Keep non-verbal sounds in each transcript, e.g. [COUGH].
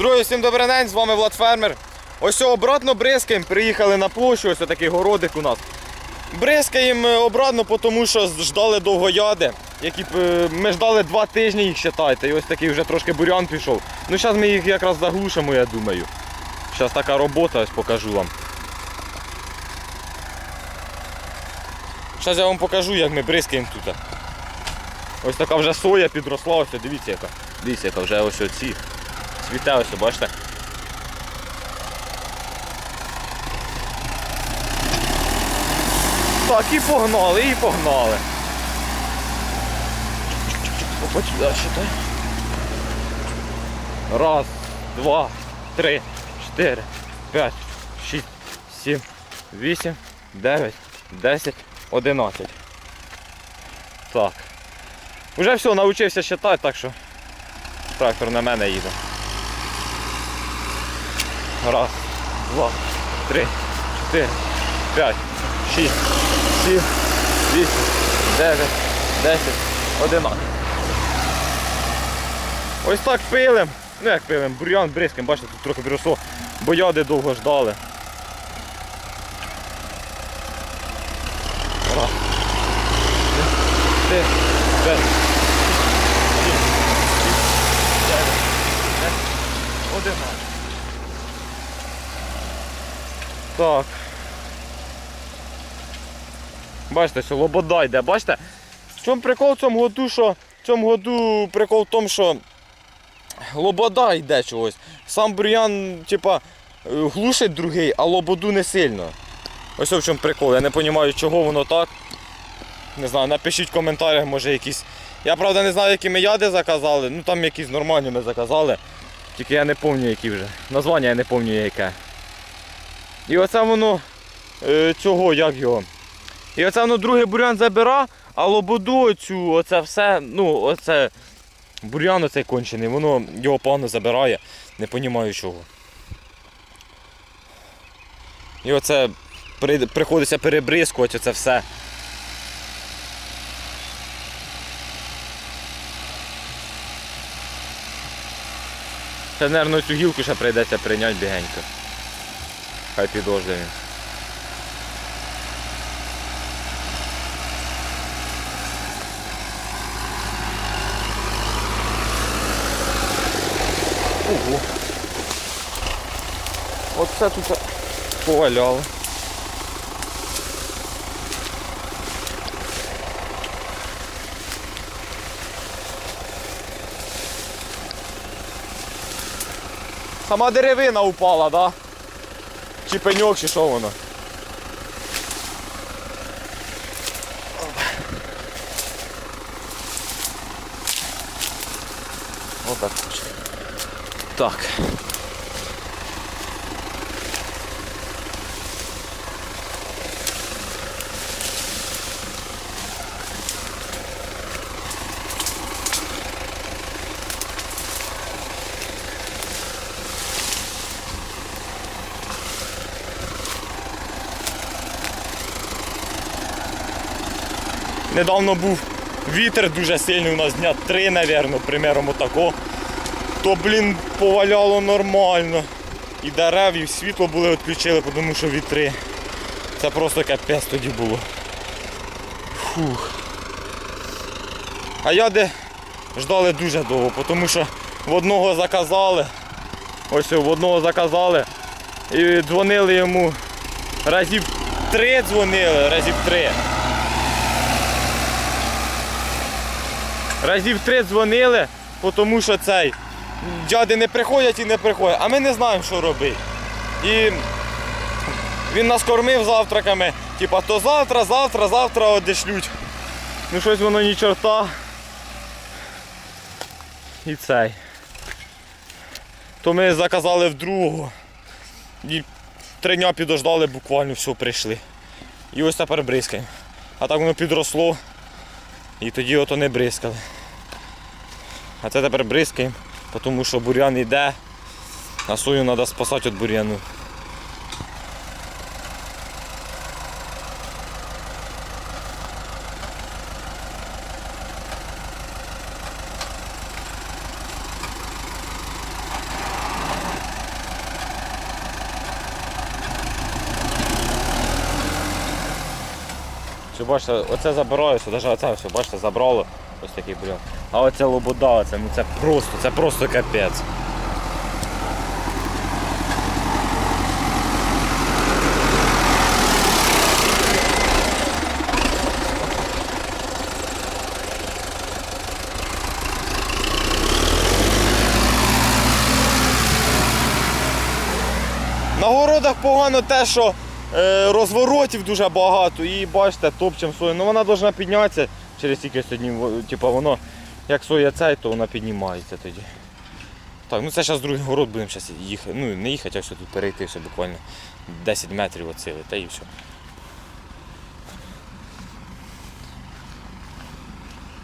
Друзі, всім добрий день, з вами Влад Фермер. Ось обратно бризкаємо, приїхали на площу, ось такий городик у нас. Бризкаємо е, обратно, тому що ждали довгояди. Які е, ми ждали два тижні їх считайте, і ось такий вже трошки бурян пішов. Ну зараз ми їх якраз заглушимо, я думаю. Зараз така робота, ось покажу вам. Зараз я вам покажу, як ми бризкаємо тут. Ось така вже соя підросла, ось дивіться яка. Дивіться, яка вже ось оці. Цвіте бачите? Так, і погнали, і погнали. Ще Раз, два, три, чотири, п'ять, шість, сім, вісім, дев'ять, десять, одинадцять. Так. Уже все, навчився считати, так що трактор на мене їде. Раз, два, три, чотири, п'ять, шість, сім, вісім, дев'ять, десять, одинадцять. Ось так пилим. Ну як пилим, бур'ян бризкаємо, бачите, тут трохи підросло, бо яди довго ждали. Раз. Три, п'ять, шість, сім, дев'ять, десять, одинадцять. Так. Бачите, що лобода йде, бачите? В чому прикол в цьому году, що в цьому году прикол в тому, що лобода йде чогось. Сам бур'ян, типа, е, глушить другий, а лободу не сильно. Ось в чому прикол. Я не розумію, чого воно так. Не знаю, напишіть в коментарях, може якісь. Я правда не знаю, які ми яди заказали. Ну там якісь нормальні ми заказали. Тільки я не пам'ятаю, які вже. Названня я не пам'ятаю яке. І оце воно е, цього, як його. І оце воно другий бурян забира, а лободу оцю, оце все, ну, оце бурян оцей кончений, воно його погано забирає, не розумію чого. І оце при- приходиться перебризкувати оце все. Це, мабуть, цю гілку ще прийдеться прийняти бігенько. Хай він. Ого. Оце тут поваляли. Сама деревина упала, да? Чи пеньок, чи що воно? Отак. Так. Недавно був вітер дуже сильний, у нас дня три, мабуть, примером отако. То, блін, поваляло нормально. І дерев, і світло були відключили, тому що вітри. Це просто капець тоді було. Фух. А яди ждали дуже довго, тому що в одного заказали. Ось в одного заказали. І дзвонили йому разів три дзвонили, разів три. Разів три дзвонили, тому що цей дяди не приходять і не приходять, а ми не знаємо, що робити. І він нас кормив завтраками, типа то завтра, завтра, завтра одешлють. Ну щось воно ні чорта. І цей. То ми заказали в другого. І три дня підождали, буквально все прийшли. І ось тепер бризкаємо. А так воно підросло. І тоді ото не бризкали. А це тепер бризкаємо, тому що бур'ян йде, а сою треба спасати від бур'яну. Ось бачите, оце забираю, навіть оце все, бачите, забрало. Ось такий бурян. А оце лобода, це, ну це просто, це просто капець. На городах погано те, що розворотів дуже багато і бачите, топчем сою. Ну вона повинна піднятися через тільки сьогодні. Типу воно, як соя цей, то вона піднімається тоді. Так, ну це зараз другий город будемо зараз їхати. Ну не їхати, а все тут перейти все буквально 10 метрів від та і все.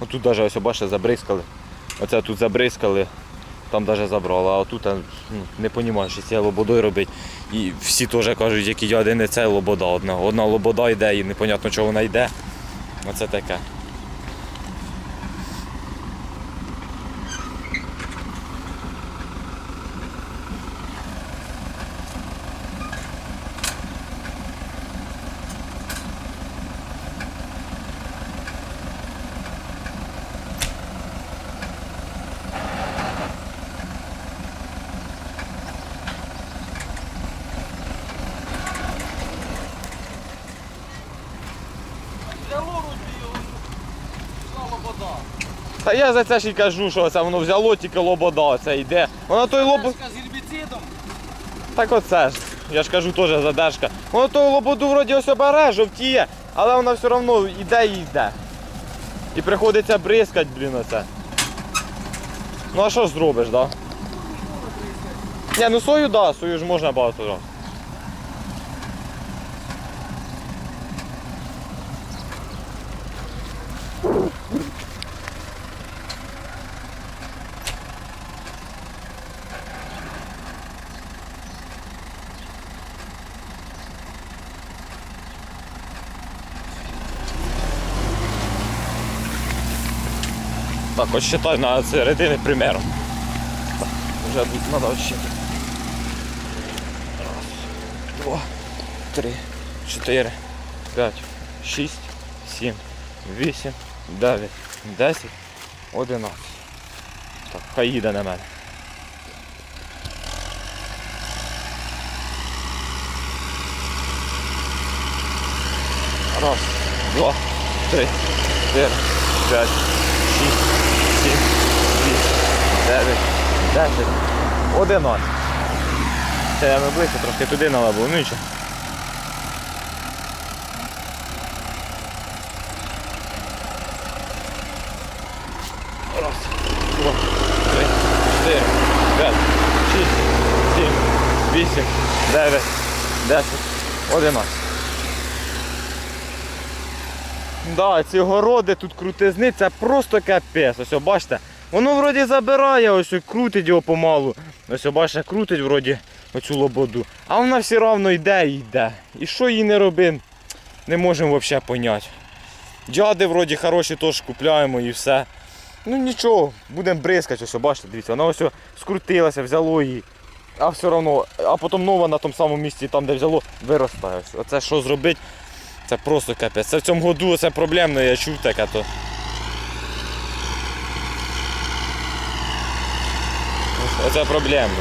Отут навіть ось бачите, забризкали. Оце тут забризкали, там навіть забрали, а тут ну, не розумію, що це лободою робить. І всі теж кажуть, які я один не це лобода одна. Одна лобода йде і непонятно чого вона йде. Оце таке. Я за це ж і кажу, що це воно взяло тільки лобода, це йде. Воно той з гербіцидом. Так оце ж. Я ж кажу теж задержка. Воно той лободу вроді ось бере, жовтіє, але вона все одно йде і йде. І приходиться бризкати, блін, оце. Ну а що ж зробиш, да? Ні, ну сою да, сою ж можна багато разів. Так, ось считай на середини примером. Вже треба відсчитати. Раз, два, три, чотири, п'ять, шість, сім, вісім, дев'ять, десять, одинадцять. Так, хай їде на мене. Раз, два, три, чотири, п'ять, 9, 10, 11. Це я ближче, трошки туди налабив, ну нічого. Раз, два, три, чотири, п'ять, шість, сім, вісім, дев'ять, десять, одинадцять. Да, ці городи тут крутизни, це просто капець. Ось, бачите воно вроді забирає, ось крутить його помалу. Ось о, бачите, крутить вроді оцю лободу. А вона все одно йде і йде. І що їй не робимо, не можемо взагалі поняти. Дяди вроді хороші теж купляємо і все. Ну нічого, будемо бризкати, ось бачите, дивіться, вона ось скрутилася, взяло її. А все одно, а потім нова на тому самому місці, там де взяло, виростає. Оце що зробити? Це просто капець. Це в цьому году це проблемно, я чув таке то. Оце проблемно.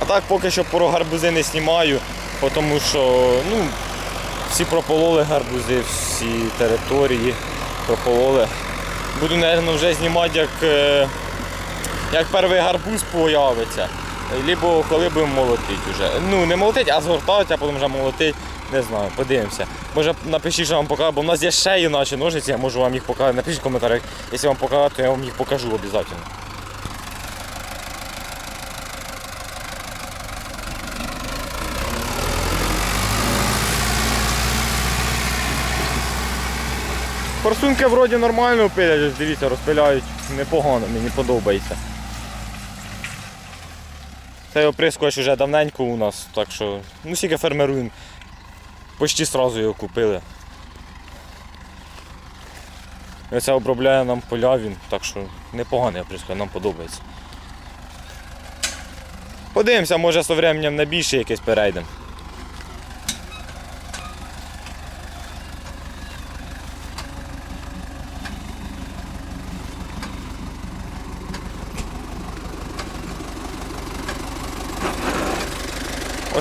А так поки що про гарбузи не знімаю, тому що ну, всі пропололи гарбузи, всі території пропололи. Буду, мабуть, вже знімати, як, е, як перший гарбуз появиться. Либо коли будемо молотити вже. Ну, не молотити, а згортати, а потім вже молотити. Не знаю, подивимося. Може напишіть, що вам покажу, бо в нас є ще іначе ножиці, я можу вам їх показати. Напишіть в коментарях, якщо вам показати, то я вам їх покажу обов'язково. Форсунки вроді нормально пилять, ось дивіться, розпиляють непогано, мені подобається. Цей оприскувач вже давненько у нас, так що ну скільки фермеруємо. Почти сразу його купили. Це обробляє нам поля він, так що непоганий оприскувач, нам подобається. Подивимося, може з временем на більше якесь перейдемо.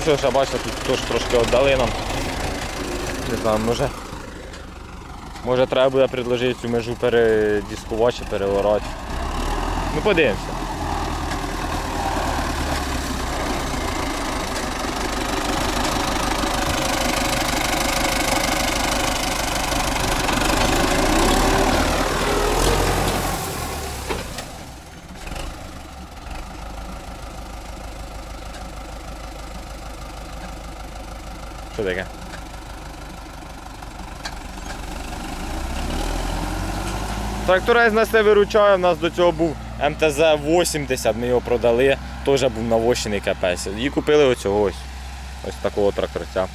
Ось ось, бачите, тут теж трошки віддали нам. Не знаю, може. Може треба буде предложити цю межу передіскувати чи переорати. Ну подивимося. Що таке? Тракторець нас не виручає, у нас до цього був МТЗ-80, ми його продали, теж був навощений капець. І купили оцього ось. Ось такого тракторця.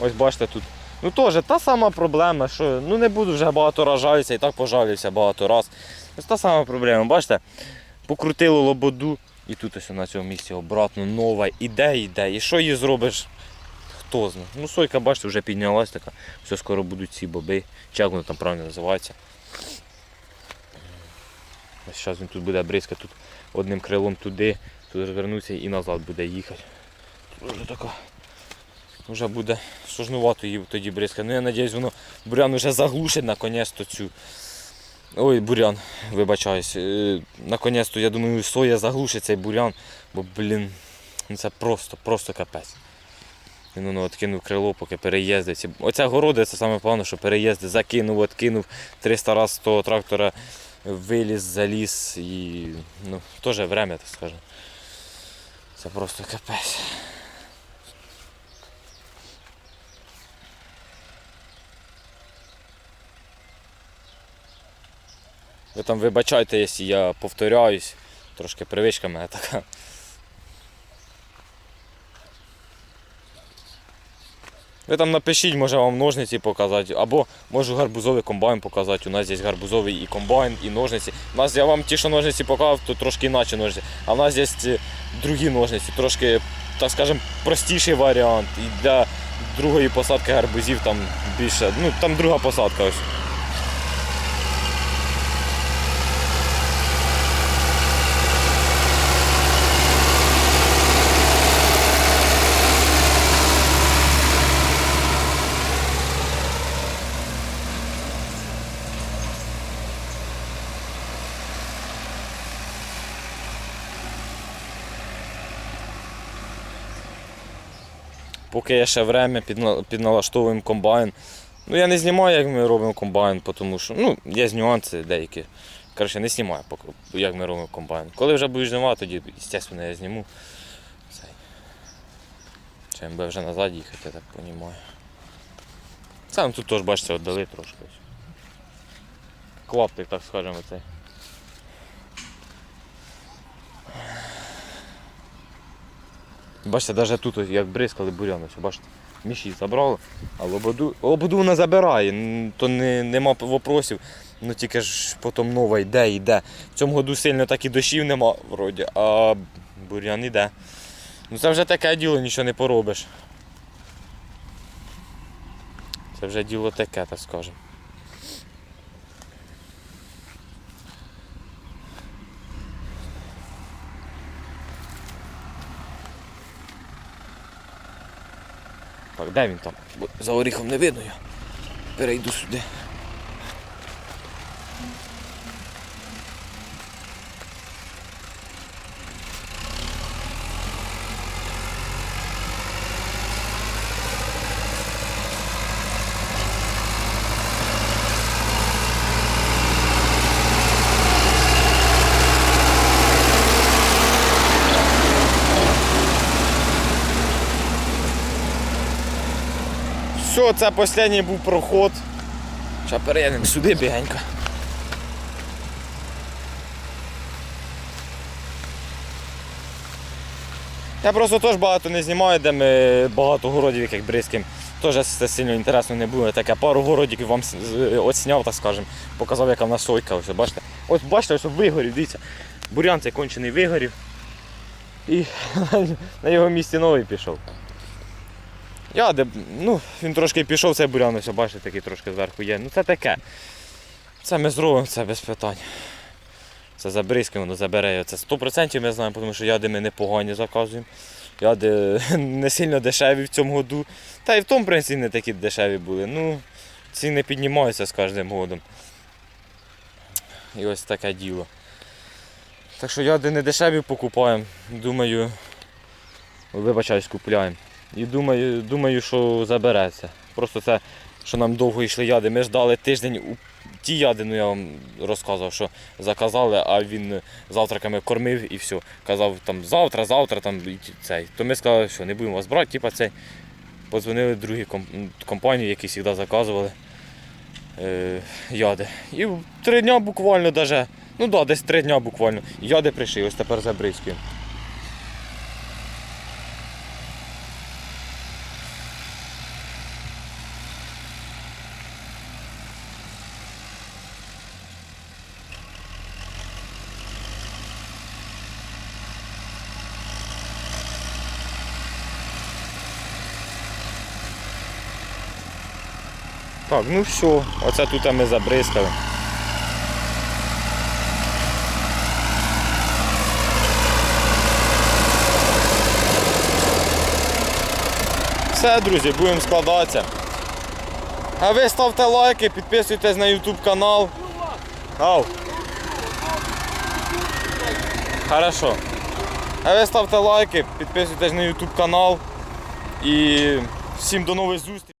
Ось бачите тут. Ну теж та сама проблема, що ну не буду вже багато раз і так пожалівся багато раз. Ось та сама проблема, бачите, покрутили лободу і тут ось на цьому місці обратно нова іде, іде. І що її зробиш? Хто знає. Ну сойка, бачите, вже піднялась така. Все скоро будуть ці боби. Як воно там правильно називається. Зараз він тут буде бризка, тут одним крилом туди, тут розвернуться і назад буде їхати. Тут вже така. Вже буде сложнувато її тоді бризка. Ну я сподіваюся, воно бурян вже заглушить наконець-то цю. Ой, бурян, вибачаюсь. Е, Наконець-то, я думаю, соя заглушить цей бурян, бо, блін, ну це просто, просто капець. Він воно откинув крило, поки переїздить. Оця города, це саме погано, що переїзди закинув, откинув 300 разів з того трактора, виліз, заліз і ну, теж время, так скажем. Це просто капець. Ви там вибачайте, якщо я повторяюсь, трошки привичка мене така. Ви там напишіть, може вам ножниці показати, або можу гарбузовий комбайн показати. У нас є гарбузовий і комбайн, і ножниці. У нас я вам ті, що ножниці показав, то трошки інакше ножниці. А в нас є ці другі ножниці, трошки, так скажемо, простіший варіант. І для другої посадки гарбузів там більше. Ну там друга посадка ось. Поки є ще время, підналаштовуємо комбайн. Ну я не знімаю, як ми робимо комбайн, тому що ну, є нюанси деякі. Коротше, не знімаю, як ми робимо комбайн. Коли вже будеш знімати, тоді, звісно, я зніму. Чи буде вже назад їхати, я так розумію. Це ну, тут теж, бачите, віддали трошки. Клаптик, так скажемо, цей. Бачите, навіть тут як бризкали бурян, ось, бачите, міші забрали, а лободу, лободу вона забирає, то не, нема вопросів, ну тільки ж потім нова йде, йде. В цьому году сильно так і дощів нема вроді, а бурян іде. Ну це вже таке діло, нічого не поробиш. Це вже діло таке, так скажемо. Так, де він там? За оріхом не видно я. Перейду сюди. Це останній був проход. Зараз переїдемо сюди бігенько. Я просто теж багато не знімаю, де ми багато городів, яких бризким. Теж це сильно інтересно не буде. Таке пару городів вам отсняв, так скажем, показав, яка в нас сойка. Ось, бачите? Ось бачите, ось вигорів, дивіться. Бурян цей кончений вигорів. І [LAUGHS] на його місці новий пішов. Я де, ну, він трошки пішов, цей бурян, ось, бачите, такий трошки зверху є. Ну це таке. Це ми зробимо, це без питань. Це забризкаємо, воно забере. Це 100% ми знаємо, тому що яди ми непогані заказуємо. Яди [LAUGHS] не сильно дешеві в цьому году. Та і в тому, принципі, не такі дешеві були. Ну, ціни піднімаються з кожним годом. І ось таке діло. Так що яди не дешеві покупаємо. Думаю, вибачаюсь, купляємо. І думаю, думаю, що забереться. Просто це, що нам довго йшли яди. Ми ждали тиждень у ті яди, ну я вам розказував, що заказали, а він завтраками кормив і все. Казав там завтра, завтра там цей. То ми сказали, що не будемо вас брати, типа цей. Подзвонили другі компанії, які завжди заказували е, яди. І три дня буквально даже, ну да, десь три дня буквально. Яди прийшли, ось тепер забризкуємо. Так, ну все, оце тут ми забризкали. Все, друзі, будемо складатися. А ви ставте лайки, підписуйтесь на YouTube канал. Ау. Хорошо. А ви ставте лайки, підписуйтесь на YouTube канал. І всім до нових зустрічей.